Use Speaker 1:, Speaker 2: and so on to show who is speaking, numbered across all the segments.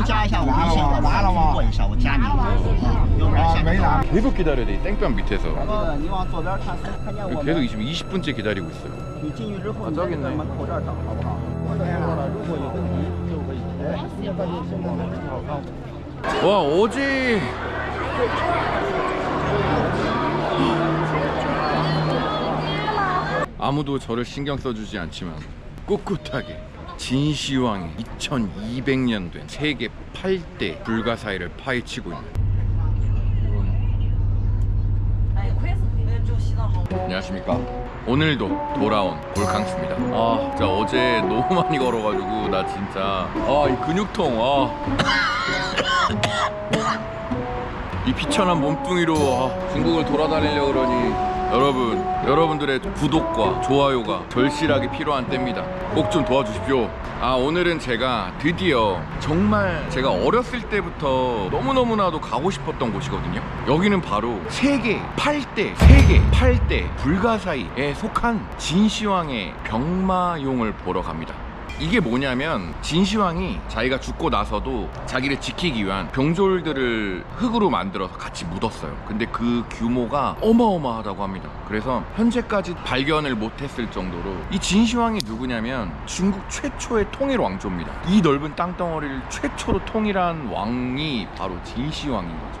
Speaker 1: 您加一下我微信，我马上通过一下，我加您，要不然现在。
Speaker 2: 계속 기다려야 돼. 이 땡볕 밑에서.
Speaker 1: 这个你往左边看，看见我
Speaker 2: 계속
Speaker 1: 们，
Speaker 2: 지금 20분째 기다리고 있어요.
Speaker 1: 你进去之后，
Speaker 2: 啊
Speaker 1: 你在这个门口这儿等，好不好？如果有问题就可以。哎，现在现在好看。
Speaker 2: 와 어제 아무도 저를 신경 써주지 않지만 꿋꿋하게 진시황이 2200년 된 세계 8대 불가사의를 파헤치고 있는. 안녕하십니까. 오늘도 돌아온 볼캉스입니다. 아 진짜 어제 너무 많이 걸어가지고 나 진짜 아 이 근육통 아 이 비천한 몸뚱이로 아, 중국을 돌아다니려 그러니 여러분 여러분들의 구독과 좋아요가 절실하게 필요한 때입니다. 꼭 좀 도와주십시오. 아 오늘은 제가 드디어 정말 제가 어렸을 때부터 너무너무나도 가고 싶었던 곳이거든요. 여기는 바로 세계 8대 세계 8대 불가사의에 속한 진시황의 병마용을 보러 갑니다 이게 뭐냐면 진시황이 자기가 죽고 나서도 자기를 지키기 위한 병졸들을 흙으로 만들어서 같이 묻었어요. 근데 그 규모가 어마어마하다고 합니다. 그래서 현재까지 발견을 못했을 정도로 이 진시황이 누구냐면 중국 최초의 통일 왕조입니다. 이 넓은 땅덩어리를 최초로 통일한 왕이 바로 진시황인 거죠.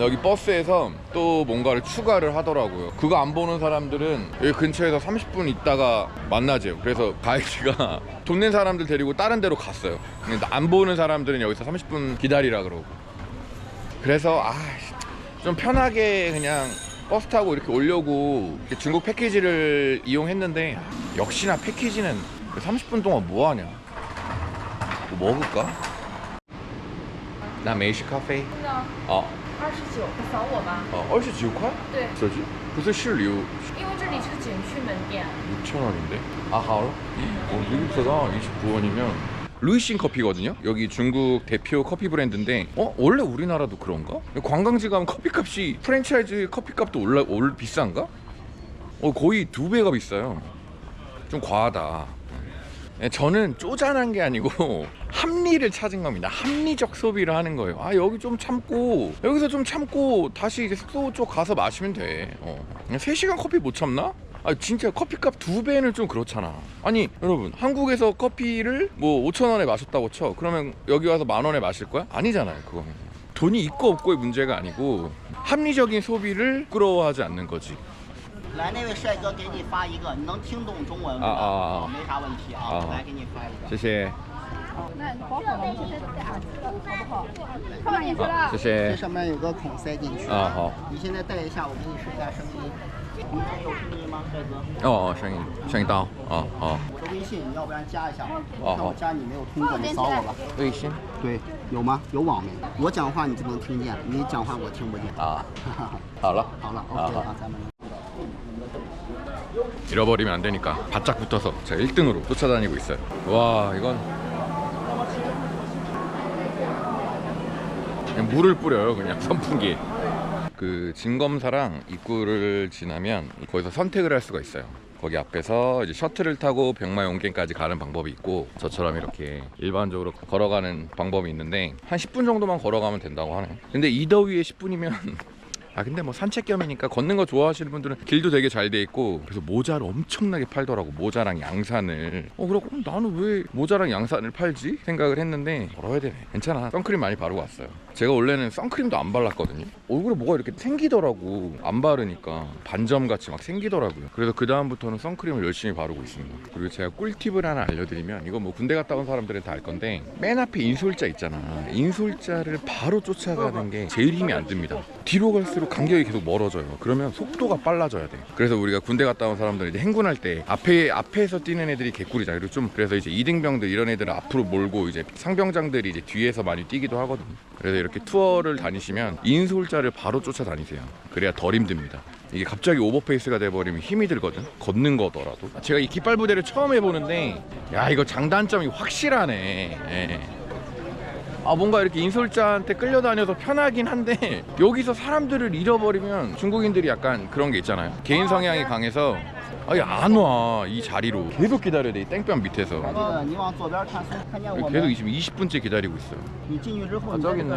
Speaker 2: 여기 버스에서 또 뭔가를 추가를 하더라고요. 그거 안 보는 사람들은 여기 근처에서 30분 있다가 만나재요. 그래서 가이드가 돈 낸 사람들 데리고 다른 데로 갔어요. 근데 안 보는 사람들은 여기서 30분 기다리라 그러고. 그래서 아, 좀 편하게 그냥 버스 타고 이렇게 오려고 이렇게 중국 패키지를 이용했는데 역시나 패키지는 30분 동안 뭐 하냐? 뭐 먹을까? 나 메이시 카페. 어.
Speaker 3: 二十九，扫我吧。
Speaker 2: 어, 29块?
Speaker 3: 对，
Speaker 2: 뭐지? 무슨 실류
Speaker 3: 因为这里是景区门店。
Speaker 2: 6,000원인데? 아, 하울? 어, 되게 비싸다. 29원이면. 루이신 커피거든요. 여기 중국 대표 커피 브랜드인데, 어 원래 우리나라도 그런가? 관광지 가면 커피값이 프랜차이즈 커피값도 올라 올 비싼가? 어 거의 두 배가 비싸요. 좀 과하다. 예, 저는 쪼잔한 게 아니고 합리를 찾은 겁니다. 합리적 소비를 하는 거예요. 아 여기 좀 참고 여기서 좀 참고 다시 이제 숙소 쪽 가서 마시면 돼. 어. 3시간 커피 못 참나? 아 진짜 커피값 두 배는 좀 그렇잖아. 아니 여러분 한국에서 커피를 뭐 5천 원에 마셨다고 쳐. 그러면 여기 와서 만 원에 마실 거야? 아니잖아요. 그거는. 돈이 있고 없고의 문제가 아니고 합리적인 소비를 부끄러워하지 않는 거지.
Speaker 1: 来，那位帅哥给你发一个，你能听懂中文吗？
Speaker 2: 啊啊啊啊
Speaker 1: 没啥问题啊
Speaker 2: 啊，
Speaker 1: 来给你发一个。
Speaker 2: 谢谢。
Speaker 3: 那包好了，我们这边打好不好？放进去
Speaker 2: 好，
Speaker 3: 了
Speaker 2: 谢。谢。
Speaker 1: 这上面有个孔塞进去。
Speaker 2: 啊好。
Speaker 1: 你现在戴一下，我给你试一下声音。你这有声音吗，帅哥？
Speaker 2: 哦哦，声音声音大。哦好。
Speaker 1: 我的微信，你要不然加一下。
Speaker 2: 哦
Speaker 1: 看我加你没有通过，你扫我吧。
Speaker 2: 微信。
Speaker 1: 对，有吗？有网没？我讲话你就能听见，你讲话我听不见。
Speaker 2: 啊，好了。
Speaker 1: 好了
Speaker 2: 啊
Speaker 1: ，OK 啊，咱们。
Speaker 2: 잃어버리면 안 되니까 바짝 붙어서 제가 1등으로 쫓아다니고 있어요. 와 이건 그냥 물을 뿌려요 그냥 선풍기. 그 진검사랑 입구를 지나면 거기서 선택을 할 수가 있어요. 거기 앞에서 이제 셔틀을 타고 병마용계까지 가는 방법이 있고 저처럼 이렇게 일반적으로 걸어가는 방법이 있는데 한 10분 정도만 걸어가면 된다고 하네. 근데 이 더위에 10분이면 아 근데 뭐 산책 겸이니까 걷는 거 좋아하시는 분들은 길도 되게 잘 돼 있고 그래서 모자를 엄청나게 팔더라고 모자랑 양산을. 어 그러고 음, 나는 왜 모자랑 양산을 팔지? 생각을 했는데 걸어야 되네. 괜찮아. 선크림 많이 바르고 왔어요. 제가 원래는 선크림도 안 발랐거든요. 얼굴에 뭐가 이렇게 생기더라고. 안 바르니까 반점 같이 막 생기더라고요. 그래서 그 다음부터는 선크림을 열심히 바르고 있습니다. 그리고 제가 꿀팁을 하나 알려드리면 이거 뭐 군대 갔다 온 사람들은 다 알 건데 맨 앞에 인솔자 있잖아. 인솔자를 바로 쫓아가는 게 제일 힘이 안 듭니다. 뒤로 갈수록 간격이 계속 멀어져요. 그러면 속도가 빨라져야 돼 그래서 우리가 군대 갔다 온 사람들은 이제 행군할 때 앞에 앞에서 뛰는 애들이 개꿀이잖아 그리고 좀 그래서 이제 이등병들 이런 애들을 앞으로 몰고 이제 상병장들이 이제 뒤에서 많이 뛰기도 하거든요. 그래서 이렇게 투어를 다니시면 인솔자를 바로 쫓아다니세요. 그래야 덜 힘듭니다. 이게 갑자기 오버페이스가 돼버리면 힘이 들거든? 걷는 거더라도. 제가 이 깃발 부대를 처음 해보는데 야 이거 장단점이 확실하네. 예. 아 뭔가 이렇게 인솔자한테 끌려다녀서 편하긴 한데 여기서 사람들을 잃어버리면 중국인들이 약간 그런 게 있잖아요. 개인 성향이 아, 네. 강해서 아니 안와 이 자리로. 계속 기다려야 돼이 땡볕 밑에서.
Speaker 1: 아,
Speaker 2: 계속 지금 20분째 기다리고 있어요
Speaker 4: 아 저기 있네.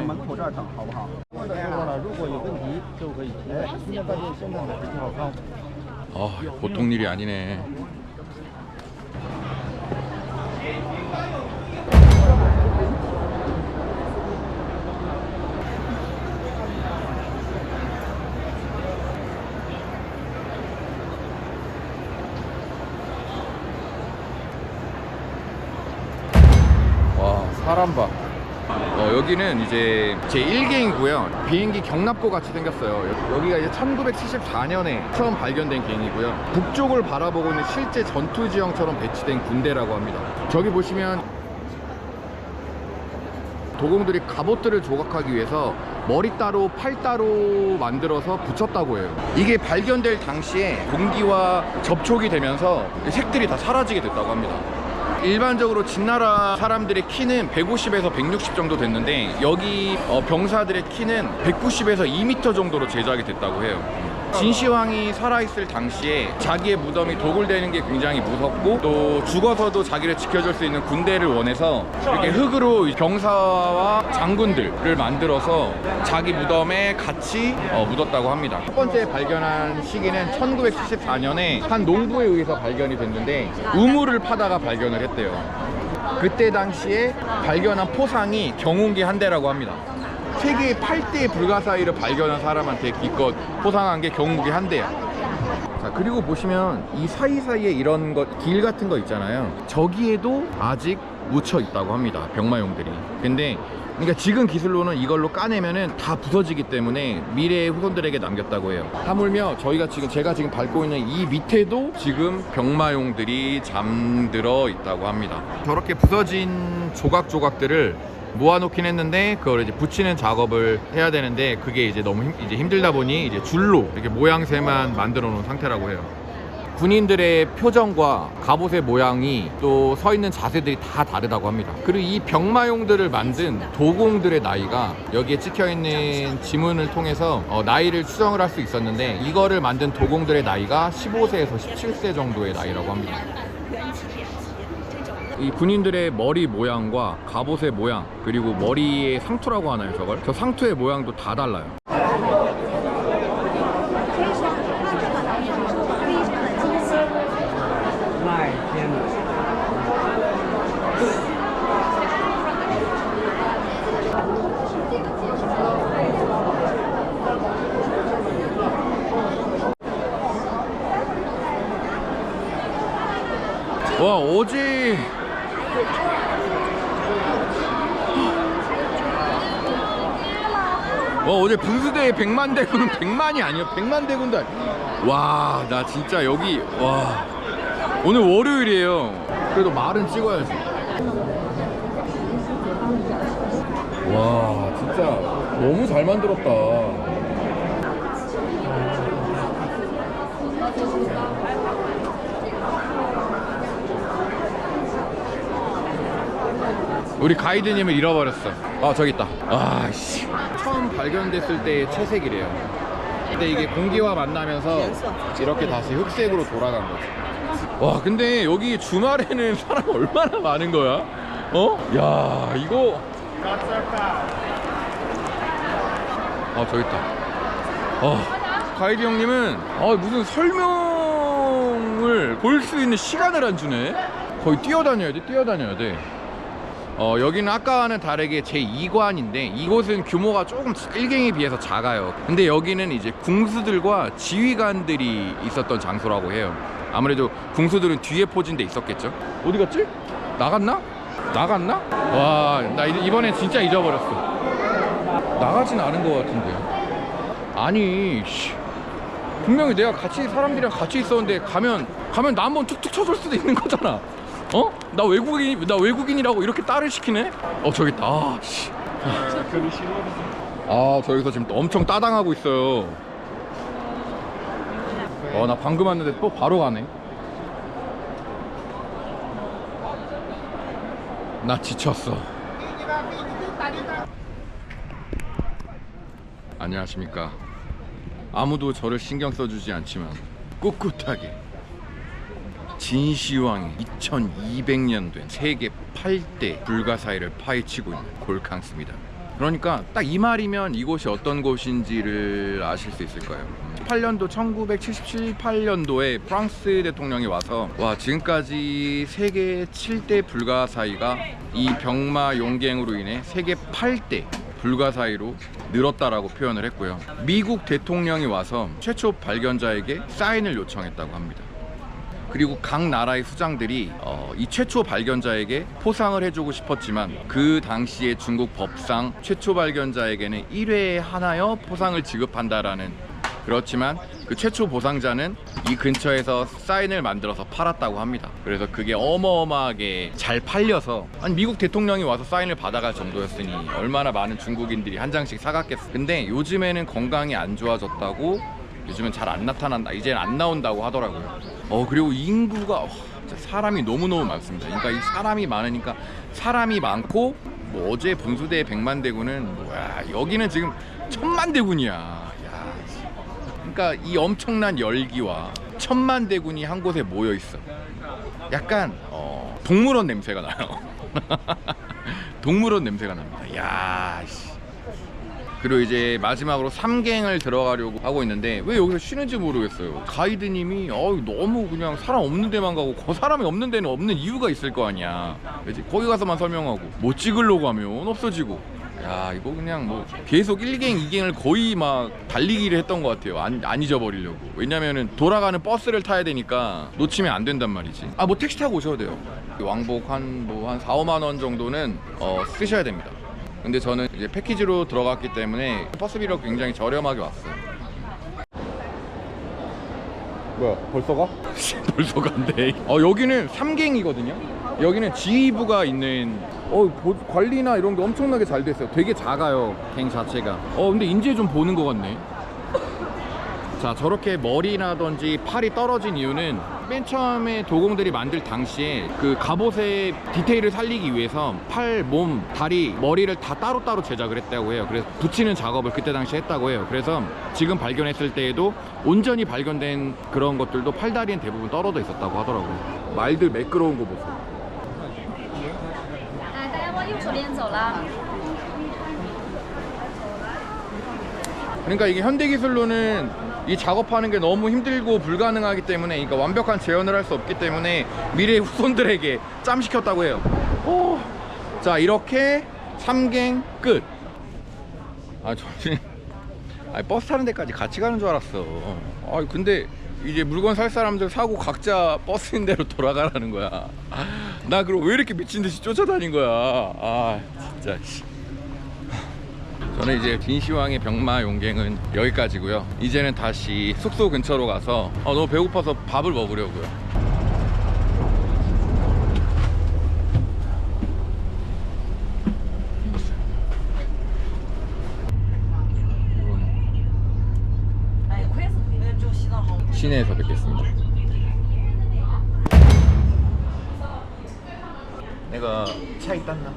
Speaker 2: 아 보통 일이 아니네. 봐 어, 여기는 이제 제 1개이고요. 비행기 경납고 같이 생겼어요. 여- 여기가 이제 1974년에 처음 발견된 비행이고요. 북쪽을 바라보고 있는 실제 전투 지형처럼 배치된 군대라고 합니다. 저기 보시면 도공들이 갑옷들을 조각하기 위해서 머리 따로 팔 따로 만들어서 붙였다고 해요. 이게 발견될 당시에 공기와 접촉이 되면서 색들이 다 사라지게 됐다고 합니다. 일반적으로 진나라 사람들의 키는 150에서 160 정도 됐는데 여기 어, 병사들의 키는 190에서 2m 정도로 제작이 됐다고 해요. 진시황이 살아있을 당시에 자기의 무덤이 도굴되는 게 굉장히 무섭고 또 죽어서도 자기를 지켜줄 수 있는 군대를 원해서 이렇게 흙으로 병사와 장군들을 만들어서 자기 무덤에 같이 어, 묻었다고 합니다. 첫 번째 발견한 시기는 1974년에 한 농부에 의해서 발견이 됐는데 우물을 파다가 발견을 했대요. 그때 당시에 발견한 포상이 경운기 한 대라고 합니다. 세계 8대 불가사의를 발견한 사람한테 기껏 포상한 게 경운기 한 대야. 자 그리고 보시면 이 사이사이에 이런 것 길 같은 거 있잖아요. 저기에도 아직 묻혀 있다고 합니다. 병마용들이. 근데 그러니까 지금 기술로는 이걸로 까내면은 다 부서지기 때문에 미래의 후손들에게 남겼다고 해요. 하물며 저희가 지금 제가 지금 밟고 있는 이 밑에도 지금 병마용들이 잠들어 있다고 합니다. 저렇게 부서진 조각조각들을 모아놓긴 했는데 그걸 이제 붙이는 작업을 해야 되는데 그게 이제 너무 힘, 이제 힘들다 보니 이제 줄로 이렇게 모양새만 만들어 놓은 상태라고 해요. 군인들의 표정과 갑옷의 모양이 또 서 있는 자세들이 다 다르다고 합니다. 그리고 이 병마용들을 만든 도공들의 나이가 여기에 찍혀 있는 지문을 통해서 어, 나이를 추정을 할 수 있었는데 이거를 만든 도공들의 나이가 15세에서 17세 정도의 나이라고 합니다. 이 군인들의 머리 모양과 갑옷의 모양 그리고 머리의 상투라고 하나요 저걸? 저 상투의 모양도 다 달라요. 와 어제 와 어제 분수대에 100만 대군은 100만이 아니야 100만 대군도 와나 진짜 여기 와. 오늘 월요일이에요. 그래도 말은 찍어야지. 와 진짜 너무 잘 만들었다 우리 가이드님을 잃어버렸어. 아 저기 있다. 아씨. 처음 발견됐을 때의 채색이래요. 근데 이게 공기와 만나면서 이렇게 다시 흑색으로 돌아간 거지. 와 근데 여기 주말에는 사람 얼마나 많은 거야? 어? 야 이거 아 저기 있다. 어 가이드 형님은 아 무슨 설명을 볼 수 있는 시간을 안 주네. 거의 뛰어다녀야 돼, 뛰어다녀야 돼. 어 여기는 아까와는 다르게 제 2관인데 이곳은 규모가 조금 1경에 비해서 작아요. 근데 여기는 이제 궁수들과 지휘관들이 있었던 장소라고 해요. 아무래도 궁수들은 뒤에 포진돼 있었겠죠. 어디 갔지? 나갔나? 나갔나? 와, 나 이- 이번엔 진짜 잊어버렸어. 나가진 않은 것 같은데. 아니, 씨. 분명히 내가 같이 사람들이랑 같이 있었는데 가면 가면 나 한번 툭툭 쳐줄 수도 있는 거잖아. 어? 나 외국인 나 외국인이라고 이렇게 딸을 시키네? 어 저기 있다. 아, 씨. 아 저기서 지금 엄청 따당하고 있어요. 어 나 방금 왔는데 또 바로 가네. 나 지쳤어. 안녕하십니까. 아무도 저를 신경 써주지 않지만 꿋꿋하게 진시황이 2200년 된 세계 8대 불가사의를 파헤치고 있는 골캉스입니다. 그러니까 딱 이 말이면 이곳이 어떤 곳인지를 아실 수 있을 거예요. 8년도 1977, 8년도에 프랑스 대통령이 와서 와 지금까지 세계 7대 불가사의가 이 병마 용갱으로 인해 세계 8대 불가사의로 늘었다라고 표현을 했고요. 미국 대통령이 와서 최초 발견자에게 사인을 요청했다고 합니다. 그리고 각 나라의 수장들이 어, 이 최초 발견자에게 포상을 해주고 싶었지만 그 당시에 중국 법상 최초 발견자에게는 1회에 하나여 포상을 지급한다라는 그렇지만 그 최초 보상자는 이 근처에서 사인을 만들어서 팔았다고 합니다. 그래서 그게 어마어마하게 잘 팔려서 아니 미국 대통령이 와서 사인을 받아갈 정도였으니 얼마나 많은 중국인들이 한 장씩 사갔겠어. 근데 요즘에는 건강이 안 좋아졌다고 요즘은 잘 안 나타난다. 이제는 안 나온다고 하더라고요. 어 그리고 인구가 와, 진짜 사람이 너무 너무 많습니다. 그러니까 이 사람이 많으니까 사람이 많고 뭐 어제 분수대 백만 대군은 뭐야 여기는 지금 천만 대군이야. 야, 그러니까 이 엄청난 열기와 천만 대군이 한 곳에 모여 있어. 약간 어, 동물원 냄새가 나요. 동물원 냄새가 납니다. 야, 씨. 그리고 이제 마지막으로 3갱을 들어가려고 하고 있는데 왜 여기서 쉬는지 모르겠어요. 가이드님이 어 너무 그냥 사람 없는 데만 가고 그 사람이 없는 데는 없는 이유가 있을 거 아니야. 그지? 거기 가서만 설명하고 뭐 찍으려고 하면 없어지고. 야 이거 그냥 뭐 계속 1갱, 2갱을 거의 막 달리기를 했던 것 같아요. 안, 안 잊어버리려고. 왜냐면은 돌아가는 버스를 타야 되니까 놓치면 안 된단 말이지. 아 뭐 택시 타고 오셔도 돼요. 왕복 한 뭐한 4, 5만 원 정도는 어, 쓰셔야 됩니다. 근데 저는 이제 패키지로 들어갔기 때문에 버스비로 굉장히 저렴하게 왔어요. 뭐야 벌써 가? 벌써 간대. 어 여기는 3갱이거든요. 여기는 지휘부가 있는 어 보- 관리나 이런 게 엄청나게 잘 됐어요. 되게 작아요 갱 자체가. 어 근데 인제 좀 보는 것 같네. 자 저렇게 머리나든지 팔이 떨어진 이유는 맨 처음에 도공들이 만들 당시에 그 갑옷의 디테일을 살리기 위해서 팔, 몸, 다리, 머리를 다 따로따로 제작을 했다고 해요. 그래서 붙이는 작업을 그때 당시에 했다고 해요. 그래서 지금 발견했을 때에도 온전히 발견된 그런 것들도 팔다리는 대부분 떨어져 있었다고 하더라고요. 말들 매끄러운 거 보세요. 그러니까 이게 현대 기술로는 이 작업하는 게 너무 힘들고 불가능하기 때문에 그러니까 완벽한 재현을 할 수 없기 때문에 미래 후손들에게 짬시켰다고 해요. 오. 자 이렇게 3갱 끝. 아 저는 아 버스 타는 데까지 같이 가는 줄 알았어. 아 근데 이제 물건 살 사람들 사고 각자 버스인 대로 돌아가라는 거야. 나 그럼 왜 이렇게 미친 듯이 쫓아다닌 거야. 아 진짜. 씨. 저는 이제 진시황의 병마 용갱은 여기까지고요. 이제는 다시 숙소 근처로 가서 어, 너무 배고파서 밥을 먹으려고요. 시내에서 뵙겠습니다. 내가 차이 땄나?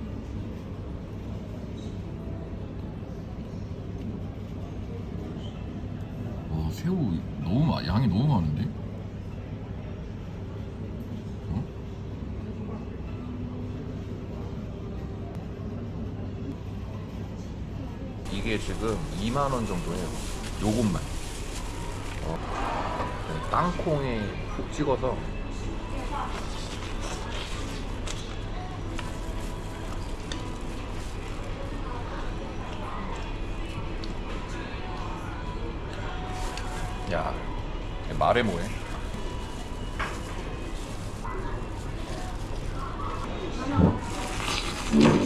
Speaker 2: 새우 너무 많, 양이 너무 많은데? 어? 이게 지금 2만 원 정도예요. 요것만. 어, 땅콩에 푹 찍어서 야 말해 뭐해? 미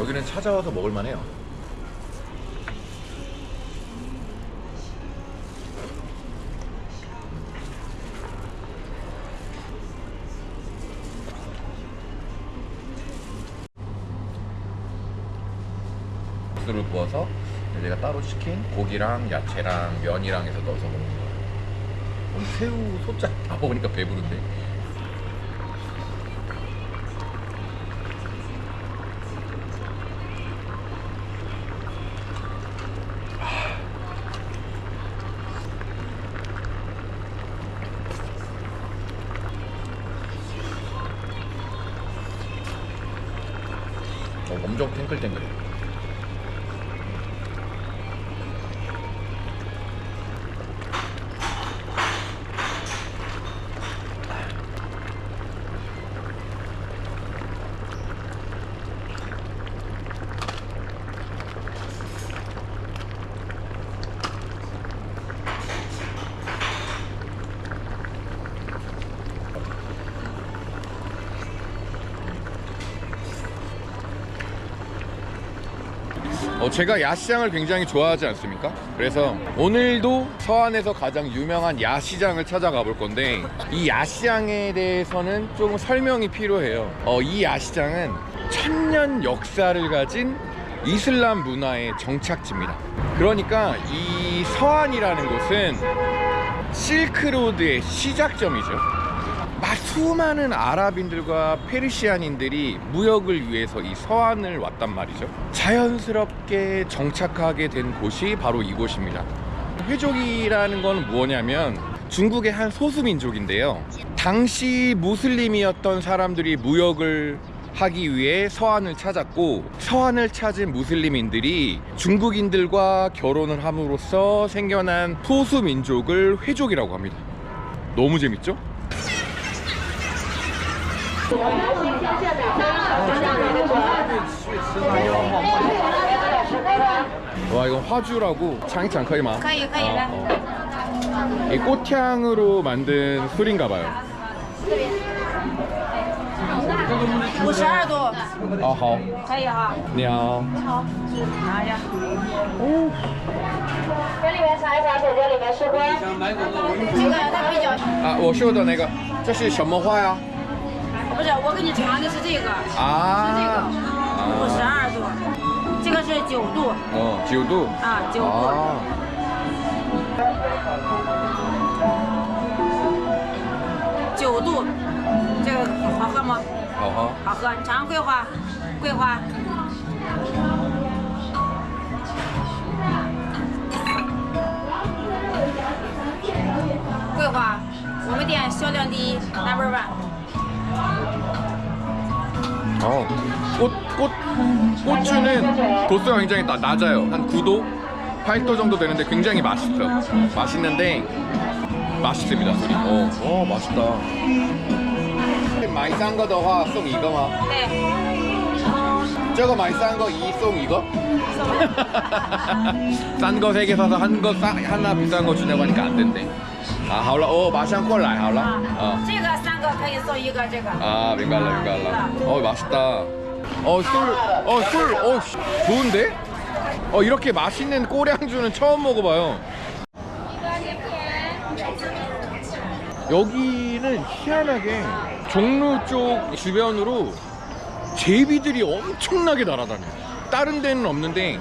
Speaker 2: 여기는 찾아와서 먹을만해요. 국수를 부어서 내가 따로 시킨 고기랑 야채랑 면이랑 해서 넣어서 먹는 거야. 오늘 새우 소짜 다 먹으니까 배부른데. 어, 엄 어, 제가 야시장을 굉장히 좋아하지 않습니까? 그래서 오늘도 서안에서 가장 유명한 야시장을 찾아가 볼 건데 이 야시장에 대해서는 조금 설명이 필요해요. 어, 이 야시장은 천년 역사를 가진 이슬람 문화의 정착지입니다. 그러니까 이 서안이라는 곳은 실크로드의 시작점이죠. 막 수많은 아랍인들과 페르시안인들이 무역을 위해서 이 서안을 왔단 말이죠. 자연스럽게 정착하게 된 곳이 바로 이곳입니다. 회족이라는 건 뭐냐면 중국의 한 소수민족인데요. 당시 무슬림이었던 사람들이 무역을 하기 위해 서안을 찾았고 서안을 찾은 무슬림인들이 중국인들과 결혼을 함으로써 생겨난 소수민족을 회족이라고 합니다. 너무 재밌죠? 와 이건 화주라고 장이장 可以吗?
Speaker 5: 可以可以来
Speaker 2: 어. 이 꽃향으로 만든 술인가 봐요.
Speaker 5: 五十二度，
Speaker 2: 아, 好.
Speaker 5: 可以哈。
Speaker 2: 你好.
Speaker 5: 好，拿着。
Speaker 6: 这里面查一查，姐姐里面是关。
Speaker 5: 这个它比较，
Speaker 2: 啊，我说的那个，这是什么花呀？
Speaker 5: 不是我给你尝的是这个，
Speaker 2: 啊，
Speaker 5: 五十二度，这个是九度
Speaker 2: 哦，九度。
Speaker 5: 啊，九度。
Speaker 2: 啊，
Speaker 5: 九度，这个好喝吗？
Speaker 2: 好喝。
Speaker 5: 好喝，你尝桂花，桂花。桂花，我们店销量第一，number one。
Speaker 2: 어, 꽃, 꽃, 고추는 도수가 굉장히 나, 낮아요. 한 9도? 8도 정도 되는데 굉장히 맛있어. 맛있는데, 맛있습니다, 술이. 어, 어, 맛있다. 많이 싼 거더 화, 송 이거 마.
Speaker 5: 对，
Speaker 2: 저거 많이 싼 거 이 송 이거? 싼 거 세 개 사서 한 거 싸, 하나 비싼 거 주냐고 하니까 안 된대. 아, 好了, 어, 마샹 过来,好了. 어.
Speaker 5: 这个三个可以送一个这个。
Speaker 2: 아 민갈라 민갈라 어 맛있다 어술어 술 어 씨, 좋은데 어 이렇게 맛있는 꼬량주는 처음 먹어봐요 여기는 희한하게 종로 쪽 주변으로 제비들이 엄청나게 날아다녀요 다른 데는 없는데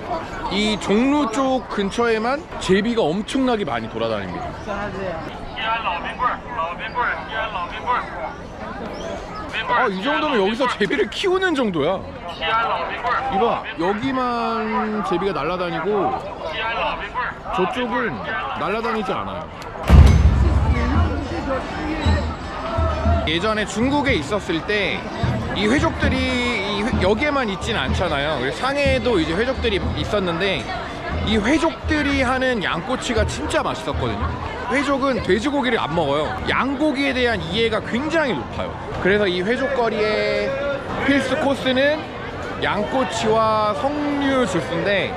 Speaker 2: 이 종로 쪽 근처에만 제비가 엄청나게 많이 돌아다닙니다. 아, 이 정도면 여기서 제비를 키우는 정도야. 이봐, 여기만 제비가 날아다니고 저쪽은 날아다니지 않아요. 예전에 중국에 있었을 때 이 회족들이 여기에만 있진 않잖아요. 상해에도 이제 회족들이 있었는데 이 회족들이 하는 양꼬치가 진짜 맛있었거든요. 회족은 돼지고기를 안 먹어요. 양고기에 대한 이해가 굉장히 높아요. 그래서 이 회족거리의 필수 코스는 양꼬치와 석류 주스인데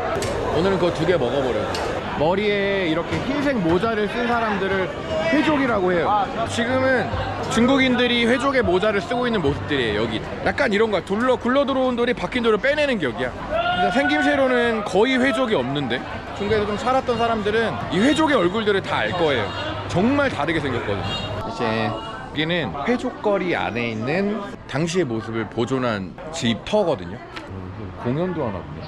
Speaker 2: 오늘은 그거 두 개 먹어버려요. 머리에 이렇게 흰색 모자를 쓴 사람들을 회족이라고 해요. 지금은 중국인들이 회족의 모자를 쓰고 있는 모습들이에요 여기. 약간 이런 거야. 둘러 굴러 들어온 돌이 박힌 돌을 빼내는 격이야. 근데 생김새로는 거의 회족이 없는데 중국에서 좀 살았던 사람들은 이 회족의 얼굴들을 다 알 거예요. 정말 다르게 생겼거든요. 이제 여기는 회족거리 안에 있는 당시의 모습을 보존한 집터거든요. 공연도 하나 보네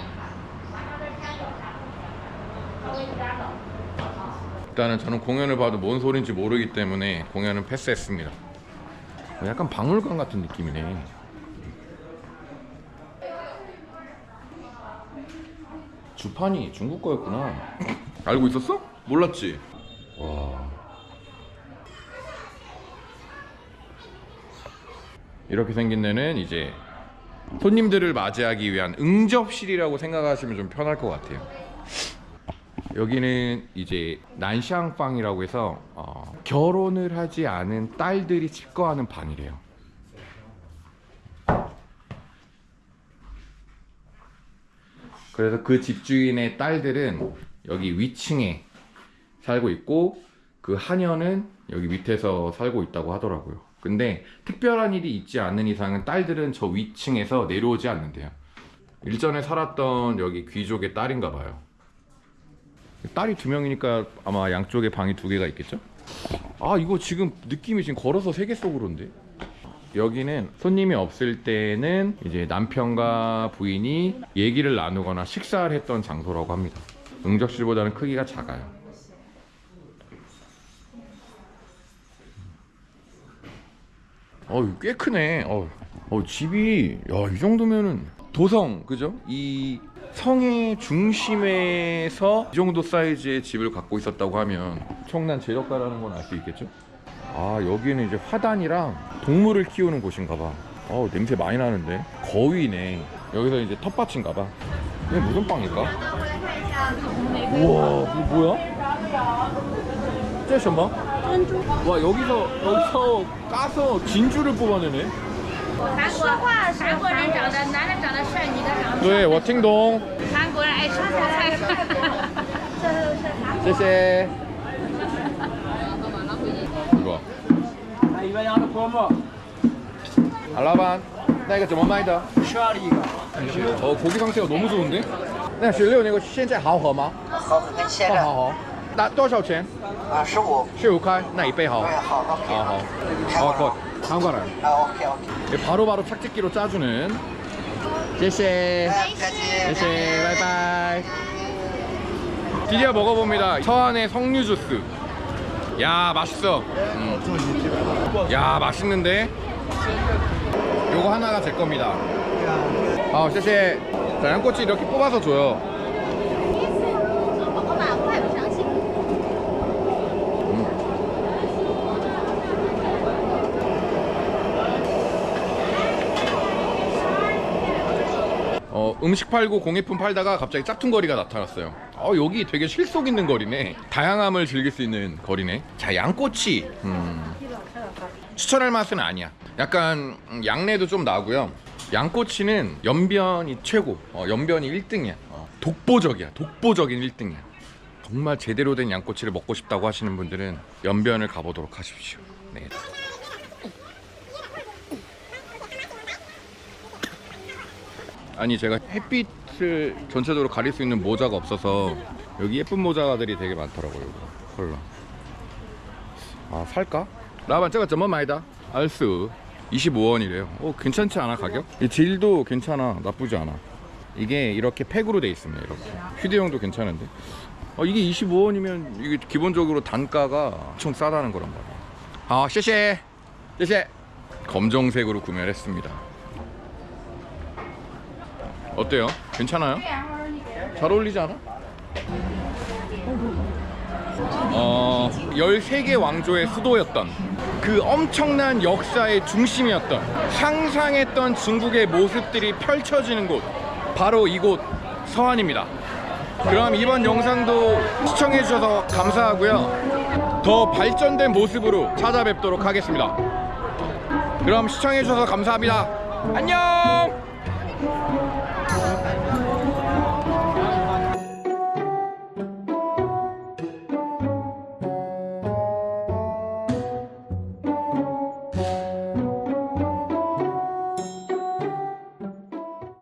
Speaker 2: 일단은 저는 공연을 봐도 뭔 소린지 모르기 때문에 공연은 패스했습니다. 어, 약간 박물관 같은 느낌이네. 주판이 중국 거였구나. 알고 있었어? 몰랐지? 와. 이렇게 생긴 데는 이제 손님들을 맞이하기 위한 응접실이라고 생각하시면 좀 편할 것 같아요. 여기는 이제 난샹방이라고 해서 어, 결혼을 하지 않은 딸들이 집거하는 방이래요. 그래서 그 집주인의 딸들은 여기 위층에 살고 있고 그 하녀는 여기 밑에서 살고 있다고 하더라고요. 근데 특별한 일이 있지 않는 이상은 딸들은 저 위층에서 내려오지 않는데요. 일전에 살았던 여기 귀족의 딸인가 봐요. 딸이 두 명이니까 아마 양쪽에 방이 두 개가 있겠죠? 아 이거 지금 느낌이 지금 걸어서 세계 속으로인데 여기는 손님이 없을 때는 이제 남편과 부인이 얘기를 나누거나 식사를 했던 장소라고 합니다 응접실보다는 크기가 작아요 어우 꽤 크네 어, 어 집이 야 이 정도면은 도성 그죠? 이 성의 중심에서 이 정도 사이즈의 집을 갖고 있었다고 하면 엄청난 재력가라는 건 알 수 있겠죠? 아 여기는 이제 화단이랑 동물을 키우는 곳인가 봐 어우 냄새 많이 나는데 거위네 여기서 이제 텃밭인가 봐 이게 무슨 빵일까? 우와 이거 뭐야? 짜셔마? 와 여기서 여기서 까서 진주를 뽑아내네
Speaker 5: 韩国韩国人长得男的长得帅，女的长得
Speaker 2: 네 워팅동
Speaker 5: 韩国人爱吃蔬菜。
Speaker 2: 谢谢 이리 와
Speaker 4: 鲅鱼羊的泡馍，
Speaker 2: 阿老板那个怎么卖的?
Speaker 4: 十二一个。
Speaker 2: 어 고기 상태가 너무 좋은데?那十六那个现在好喝吗?
Speaker 1: 好，跟现
Speaker 2: 好好好那多少钱?
Speaker 1: 啊，十五，
Speaker 2: 十五块那一杯好
Speaker 1: 对，好，OK，
Speaker 2: 好好 어, 거, 다음 거랑
Speaker 1: 아 오케이 오케이.
Speaker 2: 예, 바로바로 착즙기로 짜주는. 제세 다음까지 제세 바이바이. 드디어 먹어봅니다. 서안의 석류 주스. 야 맛있어. 음. 야 맛있는데? 요거 하나가 제 겁니다. 아 제세 자 양꼬치 이렇게 뽑아서 줘요. 음식 팔고 공예품 팔다가 갑자기 짝퉁 거리가 나타났어요. 어, 여기 되게 실속 있는 거리네. 다양함을 즐길 수 있는 거리네. 자, 양꼬치. 음. 추천할 맛은 아니야. 약간 음, 양내도 좀 나고요. 양꼬치는 연변이 최고. 어, 연변이 1등이야. 독보적이야. 독보적인 1등이야. 정말 제대로 된 양꼬치를 먹고 싶다고 하시는 분들은 연변을 가보도록 하십시오. 네. 아니 제가 햇빛을 전체적으로 가릴 수 있는 모자가 없어서 여기 예쁜 모자들이 되게 많더라고요 컬러. 아 살까? 라반 제가 저만 마이다. 알수. 25원이래요. 오 괜찮지 않아 가격? 이 질도 괜찮아. 나쁘지 않아. 이게 이렇게 팩으로 돼 있습니다 이렇게. 휴대용도 괜찮은데. 어, 이게 25원이면 이게 기본적으로 단가가 엄청 싸다는 거란 말이에요. 아 쉐쉐! 쉐쉐! 검정색으로 구매를 했습니다. 어때요? 괜찮아요? 잘 어울리지 않아? 어, 13개 왕조의 수도였던 그 엄청난 역사의 중심이었던 상상했던 중국의 모습들이 펼쳐지는 곳 바로 이곳 서안입니다. 그럼 이번 영상도 시청해 주셔서 감사하고요. 더 발전된 모습으로 찾아뵙도록 하겠습니다. 그럼 시청해 주셔서 감사합니다. 안녕!